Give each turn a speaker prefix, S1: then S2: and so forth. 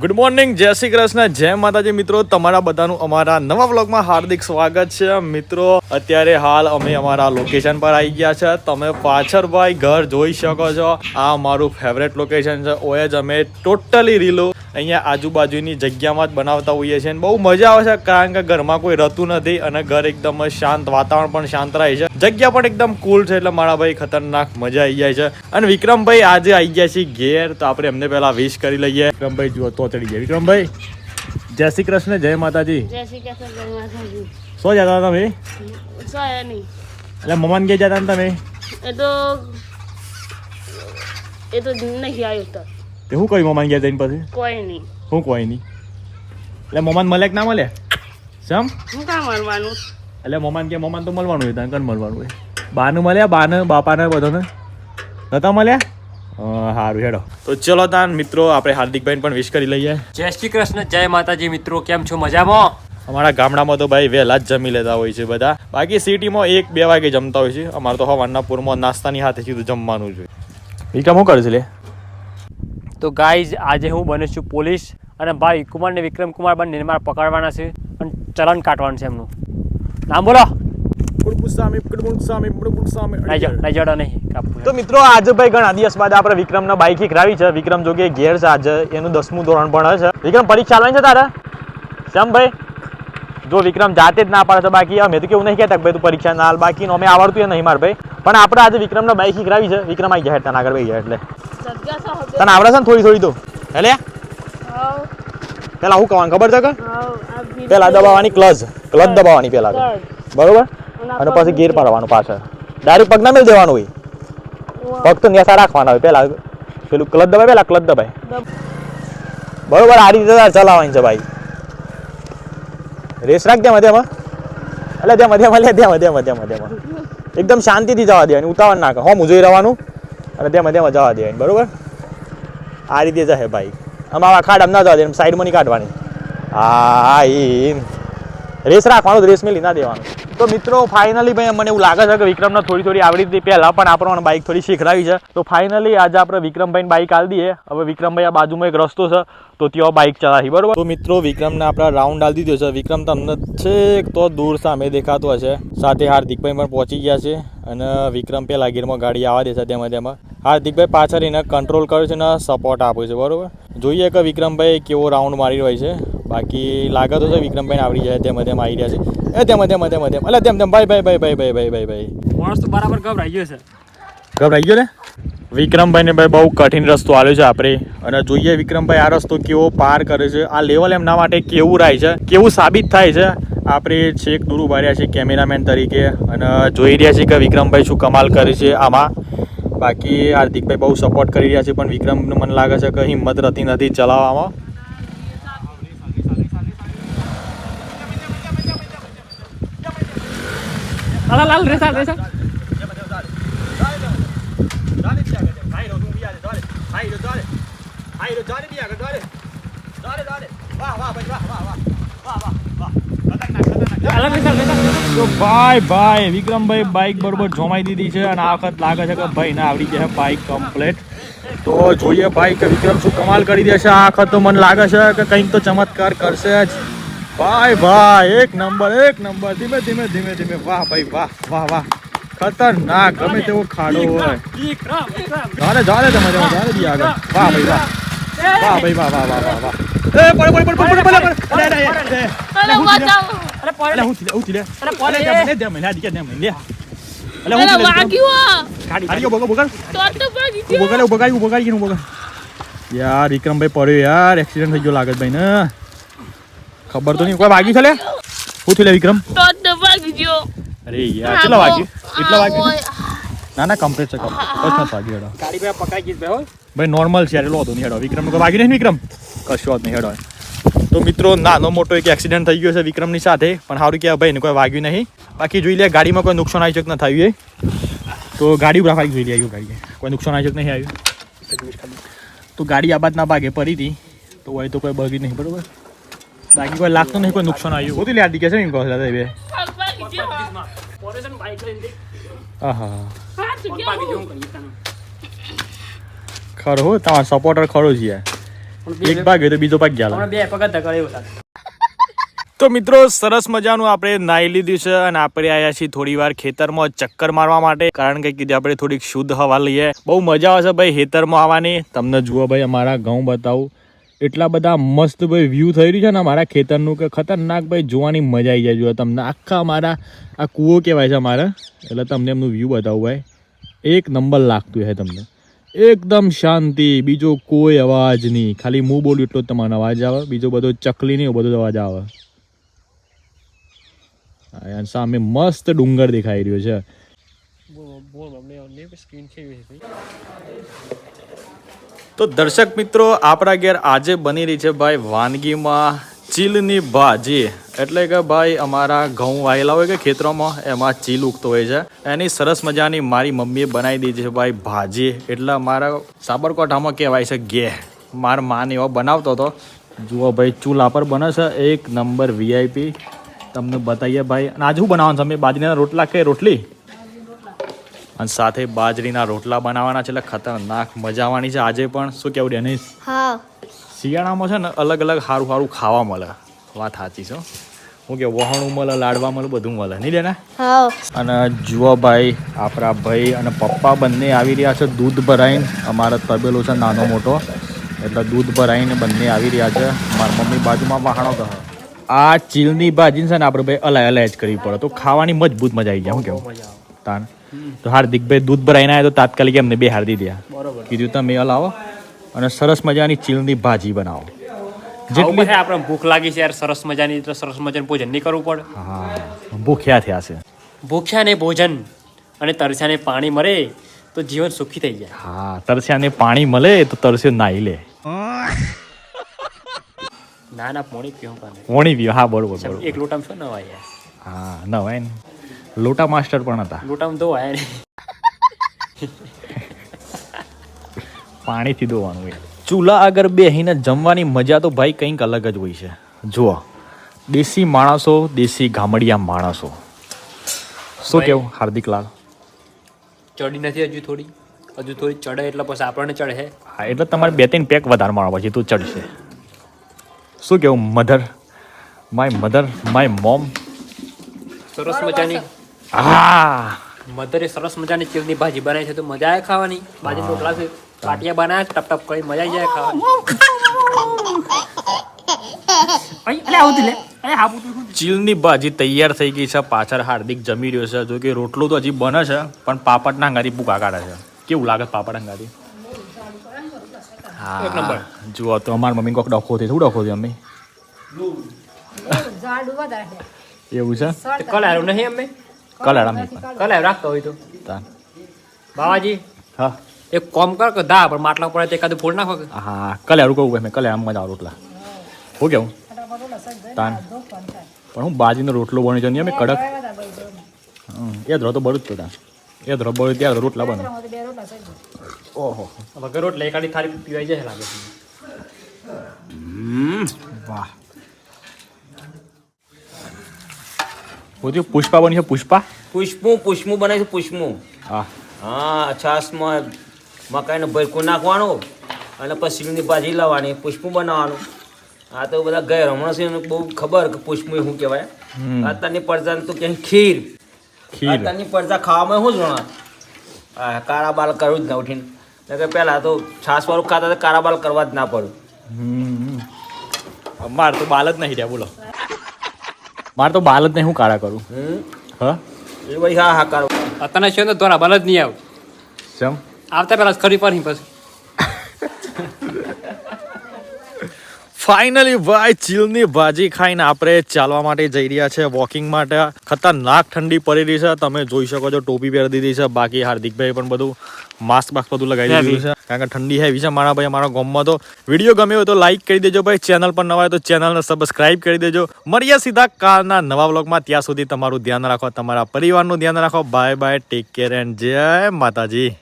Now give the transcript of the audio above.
S1: Good morning જય શ્રી કૃષ્ણ. જય માતાજી મિત્રો, તમારા બધાનું અમારા નવા વ્લોગમાં હાર્દિક સ્વાગત છે. મિત્રો, અત્યારે હાલ અમે અમારા લોકેશન પર આવી ગયા છે. તમે પાછળ ભાઈ ઘર જોઈ શકો છો. આ અમારું ફેવરેટ લોકેશન છે. ઓએ જ અમે ટોટલી રીલો અહીંયા આજુબાજુની જગ્યામાં જ બનાવતા હોઈએ છીએ બહુ મજા આવે છે કારણ કે ઘરમાં કોઈ રહેતું નથી અને ઘર એકદમ શાંત વાતાવરણ પણ શાંત રહે છે. જગ્યા પણ એકદમ કુલ છે એટલે મારા ભાઈ ખતરનાક મજા આવી જાય છે. અને વિક્રમભાઈ આજે આવી ગયા છે ઘેર તો આપણે એમને પહેલા વિશ કરી લઈએ. વિક્રમભાઈ જુઓ તો ચડી ગયા. વિક્રમભાઈ જય શ્રી કૃષ્ણ જય માતાજી. શું જતા હતા તમે? એટલે મમાન ગયા જતા તમે?
S2: એ તો એ તો નહીં આવ્યો તો
S1: શું કર્યું મમાન ગયા જઈને પછી
S2: કોઈ નહીં.
S1: શું કોઈ નહીં. એટલે મમાન મળે કે ના મળે? સમ?
S2: શું કામ મળવાનું?
S1: એટલે મમાન કે મમાન તો મળવાનું હોય તને કણ મળવાનું હોય? બાનું મળ્યા બાને બાપાને બધાને? નતા મળ્યા? સારું હેડો. તો ચલો તાન મિત્રો આપણે હાર્દિકભાઈ પણ વિશ કરી લઈએ.
S3: જય શ્રી કૃષ્ણ જય માતાજી મિત્રો કેમ છો મજામાં?
S1: અમારા ગામડામાં તો ભાઈ વહેલા જ જમી લેતા હોય છે બધા. બાકી સિટીમાં એક બે વાગે જમતા હોય છે. અમારે તો હવારના પૂરમાં નાસ્તાની હાથે સીધું જમવાનું જોઈએ વિક્રમ શું કરે છે લે?
S3: તો ગાઈઝ આજે હું બને છું પોલીસ અને ભાઈ કુમાર ને વિક્રમ કુમાર બંને મારે પકડવાના છે અને ચલણ કાઢવાનું છે એમનું. નામ બોલો.
S1: તો મિત્રો આજે ભાઈ ઘણા દિવસ બાદ આપણે વિક્રમના બાઈક ખીખરાવી છે. વિક્રમ જોગે ઘેર છે. આજે એનું દસમું ધોરણ ભણે છે. વિક્રમ પરીક્ષા આવે છે તારે? શ્યામ ભાઈ? જો વિક્રમ જાતે જ ના પાડે તો બાકી અમે તો કેવું નહીં કહેતા કે ભાઈ તું પરીક્ષા ના બાકી અમે આવડતું એ નહીં માર ભાઈ. પણ આપણે આજે વિક્રમના બાઈક શીખરાવી છે. વિક્રમ આવી ગયા તને આગળ ભાઈ ગયા એટલે. તને આવડે છે ને થોડી થોડી તો? એટલે પેલા હું કહેવાનું ખબર છે કે? પેલા દબાવવાની ક્લચ ક્લચ દબાવવાની પેલા બરોબર?
S2: અને
S1: પછી ગેર પાડવાનું પાછળ. ડાયરેક્ટ પગ ના મેળ દેવાનું હોય. પગ તો નેસા રાખવાના હોય. પેલા પેલું ક્લચ દબાય પેલા ક્લચ દબાય. બરોબર? આ રીતે ચલાવવાની છે ભાઈ. રેસ રાખ ત્યાં મધ્યમાં. એટલે ત્યાં મધ્યમાં લે ત્યાં મધ્યમાં તેમાં મધ્યમાં. એકદમ શાંતિથી જવા દેવાની ઉતાવળ ના હો હોમ જોઈ રહેવાનું અને ત્યાં મધ્યમાં જવા દેવાની બરોબર? આ રીતે જશે ભાઈ. આમાં આવા ખાડ ના જવા દે સાઈડમાં નહીં કાઢવાની. હા રેસ રાખવાનું રેસ મેલી ના દેવાનું. તો મિત્રો ફાઇનલી ભાઈ, મને એવું લાગે છે કે વિક્રમને થોડી થોડી આવડી હતી પહેલાં, પણ આપણને બાઇક થોડી શીખડાવી છે. તો ફાઇનલી આજે આપણે વિક્રમભાઈને બાઇક આલી દઈએ. હવે વિક્રમભાઈ આ બાજુમાં એક રસ્તો છે, તો ત્યાં બાઇક ચલાવી, બરોબર? તો મિત્રો, વિક્રમને આપણે રાઉન્ડ આલી દીધો છે. વિક્રમ તમને છેક તો દૂર સામે દેખાતો હશે. સાથે હાર્દિકભાઈ પણ પહોંચી ગયા છે અને વિક્રમ પેલા ગીરમાં ગાડી આવવા દે છે તેમાં તેમાં. હાર્દિકભાઈ પાછળ એને કંટ્રોલ કર્યો છે અને સપોર્ટ આપે છે, બરોબર? જોઈએ કે વિક્રમભાઈ કેવો રાઉન્ડ મારી રહ્યો છે. બાકી લાગે તો છે વિક્રમભાઈને આવડી જાય, તેમાં તેમ આવી રહ્યા છે. એ તેમ તેમ તેમ તેમ. એટલે તેમ તેમ. ભાઈ ભાઈ ભાઈ ભાઈ ભાઈ ભાઈ ભાઈ ભાઈ.
S3: માણસ તો બરાબર ગભરાઈ ગયો છે.
S1: ગભરાઈ ગયો ને? વિક્રમભાઈને ભાઈ બહુ કઠિન રસ્તો આવ્યો છે આપણે અને જોઈએ વિક્રમભાઈ આ રસ્તો કેવો પાર કરે છે. આ લેવલ એમના માટે કેવું રહે છે? કેવું સાબિત થાય છે? આપણે છેક દૂર ઊભા રહ્યા છીએ કેમેરામેન તરીકે. અને જોઈ રહ્યા છીએ કે વિક્રમભાઈ શું કમાલ કરે છે આમાં. બાકી હાર્દિકભાઈ બહુ સપોર્ટ કરી રહ્યા છે પણ વિક્રમને મને લાગે છે કે હિંમત રહેતી નથી ચલાવવામાં.
S3: રેસા અલગ રેસા રેસા
S1: તો ભાઈ ભાઈ, વિક્રમભાઈ બાઇક બરોબર જોમાઈ દીધી છે અને આ વખત લાગે છે કે ભાઈ ના આવડી જશે બાઇક કમ્પ્લેટ તો જોઈએ ભાઈ કે વિક્રમ શું કમાલ કરી દેશે આ વખત તો મને લાગે છે કે કંઈક તો ચમત્કાર કરશે જ. ભાઈ ભાઈ એક નંબર એક નંબર. ધીમે ધીમે ધીમે ધીમે. વાહ ભાઈ વાહ વાહ વાહ. ખતરનાક ગમે તેવો ખાડો હોય.
S3: વિક્રમ વિક્રમ
S1: જાને જાને તમે તમે જાને બી આગળ. વાહ ભાઈ વાહ. વાહ ભાઈ વાહ વાહ વાહ વાહ વાહ. એ પડે પડે પડે પડે પડે પડે અરે અરે અરે.
S2: અરે બચાવો
S3: અરે
S1: હું થીલે લે
S3: અરે પડે.
S1: અલે દે દે મને આડી કે દે મને લે અલે હું.
S3: ગાડી
S1: બગો બગો
S2: તો તો ભાગી ગયો.
S1: ઊભો કર યાર વિક્રમભાઈ પડ્યો યાર. એક્સિડન્ટ થઈ ગયો લાગત ભાઈ ને. ખબર તો નહીં. કોઈ વાગ્યું છે લે? શું થયું લે વિક્રમ? અરે યાર કેટલા વાગ્યું? કેટલા વાગ્યું ના ના કમ્પ્લીટ છે કમ્પ્લીટ બસ વાગ્યું હેડો.
S3: ગાડી પે પકાઈ ગઈ ભાઈ
S1: ભાઈ નોર્મલ છે યાર લો તો નહીં હેડો. વિક્રમ કોઈ વાગ્યું નહીં વિક્રમ? કશું વાત નહીં હેડો. તો મિત્રો નાનો મોટો એક એક્સિડન્ટ થઈ ગયો છે વિક્રમની સાથે. પણ સારું કહેવાય ભાઈ કોઈ વાગ્યું નહીં. બાકી જોઈ લે ગાડીમાં કોઈ નુકસાન આવી શક ન થયું એ. તો ગાડી ઊભા જોઈ લે આવ્યું ગાડી. કોઈ નુકસાન આવી શક નહીં આવ્યું તો ગાડી આ બાદ ના ભાગે પડી હતી. તો હોય તો કોઈ બગી નહીં બરોબર? બાકી કોઈ લાગતું નહીં કોઈ નુકસાન આવ્યું હોતી લે આડી કે છે એમ કહો દાદા બે ખરો તમારો સપોર્ટર ખરો છે એક ભાગ હોય તો બીજો ભાગ ગયા
S3: બે પગત ધકડે
S1: તો મિત્રો સરસ મજાનું આપણે નાહી લીધું છે અને આપણે આવ્યા છીએ થોડી વાર ખેતરમાં ચક્કર મારવા માટે કારણ કે કીધું આપણે થોડીક શુદ્ધ હવા લઈએ. બહુ મજા આવશે ભાઈ ખેતરમાં આવવાની. તમને જુઓ ભાઈ અમારા ઘઉં બતાવું. એટલા બધા મસ્ત ભાઈ વ્યૂ થઈ રહ્યું છે ને મારા ખેતરનું કે ખતરનાક ભાઈ જોવાની મજા આવી જાય જો તમને આખા મારા આ કૂવો કહેવાય છે મારા એટલે તમને એમનું વ્યૂ બતાવું ભાઈ એક નંબર લાગતું છે તમને એકદમ શાંતિ બીજો કોઈ અવાજ નહીં ખાલી હું બોલું એટલો જ તમારો અવાજ આવે બીજો બધો ચકલી નહીં બધો અવાજ આવે સામે મસ્ત ડુંગર દેખાઈ રહ્યો છે તો દર્શક મિત્રો, આપણા ઘેર આજે બની રહી છે ભાઈ વાનગીમાં ચીલની ભાજી. એટલે કે ભાઈ અમારા ઘઉં વાયેલા હોય કે ખેતરોમાં, એમાં ચીલ ઉગતો હોય છે. એની સરસ મજાની મારી મમ્મીએ બનાવી દીધી છે ભાઈ ભાજી. એટલે અમારા સાબરકાંઠામાં કહેવાય છે ઘે મારા માન એવો બનાવતો હતો. જુઓ ભાઈ, ચૂલા પર બને છે. એક નંબર વીઆઈપી તમને બતાવીએ ભાઈ. અને આજે બનાવવાનું છે? અમે બાજરીના રોટલા કે રોટલી? અને સાથે બાજરીના રોટલા બનાવવાના છે એટલે ખતરનાક મજા આવવાની છે. આજે પણ શું કેવું ડેનિસ
S2: હા.
S1: શિયાળામાં છે ને અલગ અલગ સારું સારું ખાવા મળે. વાત સાચી છે હું. કે વહાણું મળે લાડવા મળે બધું મળે. નહીં લેના અને જુઓ ભાઈ આપણા ભાઈ અને પપ્પા બંને આવી રહ્યા છે દૂધ ભરાઈને. અમારો તબેલો છે નાનો મોટો. એટલે દૂધ ભરાઈને બંને આવી રહ્યા છે. મારી મમ્મી બાજુમાં વહાણો કહે આ ચીલની ભાજી છે ને આપણે ભાઈ અલાય અલાય જ કરવી પડે. તો ખાવાની મજબૂત મજા આવી જાય હું કેવું? તાન. તો હાર્દિકભાઈ દૂધ ભરાઈને આવ્યા તો તાત્કાલિક એમને બે હાર્દી દીધા
S3: બરોબર.
S1: કીધું તમે હલાવો અને સરસ મજાની ચીલની ભાજી બનાવો.
S3: જેટલી આપણે ભૂખ લાગી છે યાર સરસ મજાની એટલે સરસ મજાનું ભોજન નહીં કરવું પડે.
S1: હા ભૂખ્યા થયા છે.
S3: ભૂખ્યાને ભોજન અને તરસ્યાને પાણી મળે તો જીવન સુખી થઈ જાય.
S1: હા તરસ્યાને પાણી મળે તો તરસ્યો નાહી લે.
S3: ના ના પોણી પીવું પાને.
S1: વણી પીવો હા બરોબર બરોબર.
S3: એક લોટામાં શું નવાય યાર?
S1: હા નવાય ને. લોટા માસ્ટર પણ હતા.
S3: લોટામાં ધોવાય ને
S1: પાણીથી ધોવાનું હોય ચૂલા આગળ બેસીને જમવાની મજા તો ભાઈ કંઈક અલગ જ હોય છે. જુઓ દેશી માણસો દેશી ગામડિયા માણસો. શું કેવું હાર્દિક લાલ?
S3: ચડી નથી હજુ થોડી. હજુ થોડી ચડે એટલે પછી આપણને ચડે હા
S1: એટલે તમારે બે ત્રણ પેક વધારે મારવા પછી તું ચડશે. શું કેવું mother? My mother my mom?
S3: સરસ મજાની.
S1: આ
S3: મધરે સરસ મજાની ચીલની ભાજી બનાવી છે. તો મજા આવે ખાવાની? ભાજી ઢોકળા છે પાટિયા બનાવે છે ટપ ટપ કરી મજા આવી જાય ખાવાની?
S1: ચીલની ભાજી તૈયાર થઈ ગઈ છે. પાછળ હાર્દિક જમી રહ્યો છે. જો કે રોટલો તો હજી બને છે પણ પાપડ ના અંગાથી ભૂકા કાઢે છે. કેવું લાગે પાપડ
S3: નંબર.
S1: હા જુઓ તો અમારા મમ્મી કોક ડખો થઈ શું ડખો થઈ મમ્મી? એવું છે?
S3: કલારું કલ હારું નહીં અમે
S1: કલાડામાં
S3: કલ હારું રાખતો હોય તો. બાવાજી
S1: હા.
S3: એક કોમ કર કે દા પણ માટલા પડે તે એકાદું ફોડ નાખો હા
S1: હા કલાડું કહું મેં કલાડામાં મજા રોટલા. હું કેવું? તાન. પણ હું બાજીનો રોટલો બની છે નહીં અમે કડક. એ ધરો તો બળું જ તો તાન. એ ધરો બળું ત્યારે રોટલા બને. ઓહો.
S3: વગર રોટલે એકાદી થાળી પીવાઈ જાય લાગે
S1: વાહ. હું પુષ્પા બની છે પુષ્પા?
S4: પુષ્પું પુષ્પું બને છે પુષ્પું
S1: હા.
S4: હા છાશમાં મકાઈનો ભરકું નાખવાનું અને પછી સિંગની ભાજી લાવવાની પુષ્પું બનાવવાનું. આ તો બધા ગયા હમણાં છે બહુ ખબર કે પુષ્પું શું કહેવાય. અત્યારની પડદા તો કે ખીર.
S1: ખીર.
S4: અત્યારની પડદા ખાવામાં શું જણા હા કાળા બાલ કરવું જ ના ઉઠીને. નકર પહેલાં તો છાશવાળું ખાતા તો કાળા બાલ કરવા જ ના પડ્યું
S1: હમ. માર તો બાલ જ નહીં રહ્યા બોલો. માર તો બાલ જ નહીં હું કાળા કરું. હા?
S4: એ ભાઈ હા હા કાળો
S3: અત્યારના છે તો તારા બાલ જ નહીં આવ.
S1: ચમ
S3: આવતા પહેલા ખરી પર પછી.
S1: ફાઇનલી ભાઈ ચીલની ભાજી ખાઈને આપણે ચાલવા માટે જઈ રહ્યા છે વોકિંગ માટે. ખતરનાક ઠંડી પડી રહી છે. તમે જોઈ શકો છો ટોપી પહેરી દીધી છે. બાકી હાર્દિકભાઈ પણ બધું માસ્ક બાસ્ક બધું લગાવી દીધું છે. કારણ કે ઠંડી હેવી છે મારા ભાઈ મારા ગામમાં તો. વીડિયો ગમ્યો હોય તો લાઈક કરી દેજો ભાઈ. ચેનલ પર નવા હોય તો ચેનલને સબસ્ક્રાઇબ કરી દેજો. મળીએ સીધા કાલના નવા બ્લોગમાં ત્યાં સુધી તમારું ધ્યાન રાખો તમારા પરિવારનું ધ્યાન રાખો. Bye bye take care and જય માતાજી.